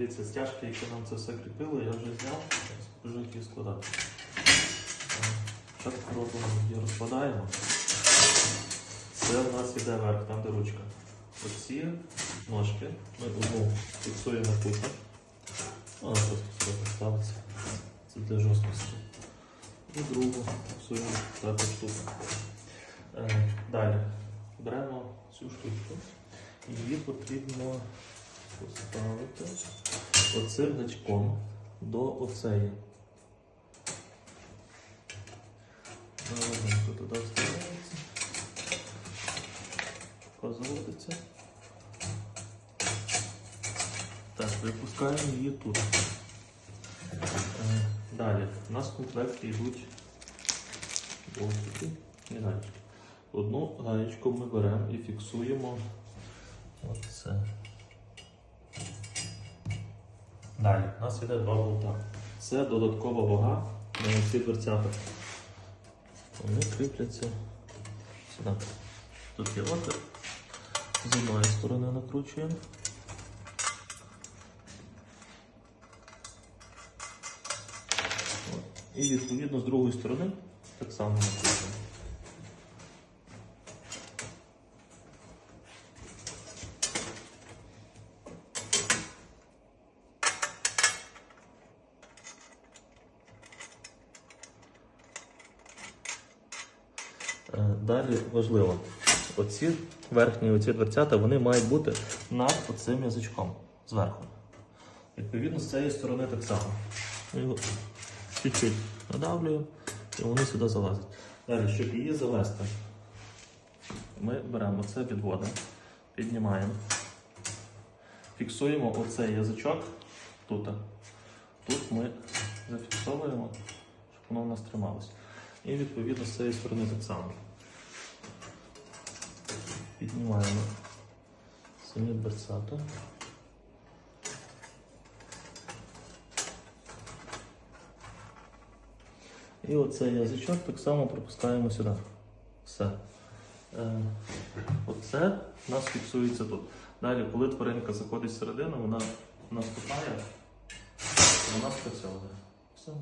Дивіться, стяжки, які нам це все кріпили, я вже зняв. Покажу, як складати. Спочатку робимо її розкладаємо. Це в нас іде верх, там де ручка. Оці ножки ми одну фіксуємо тут. Вона просто сюди ставиться. Це для жорсткості. І другу фіксуємо також тут. Е, Далі беремо цю штучку. Її потрібно поставити оцим гачком до оцеї. Легенько туди вставляється. Заводиться. Так, випускаємо її тут. Е, Далі. У нас в комплекті йдуть болтики і гаєчки. Одну гаєчку ми беремо і фіксуємо оце. Далі. У нас йде два болта. Це додаткова вага на ці дверцята. Вони кріпляться сюди. Тут є отвір. З одної сторони накручуємо. І відповідно з другої сторони так само накручуємо. Далі важливо, оці верхні оці дверцята вони мають бути над оцим язичком зверху. Відповідно, з цієї сторони так само. Його чуть-чуть надавлюємо і вони сюди залазять. Далі, щоб її завести, ми беремо це підводимо, піднімаємо, фіксуємо оцей язичок тут. Тут ми зафіксовуємо, щоб воно в нас трималося. І відповідно з цієї сторони так само. Піднімаємо самі дверцята. І оцей язичок так само пропускаємо сюди. Все. Е, оце у нас фіксується тут. Далі, коли тваринка заходить всередину, вона наступає, вона спрацьовує. Все.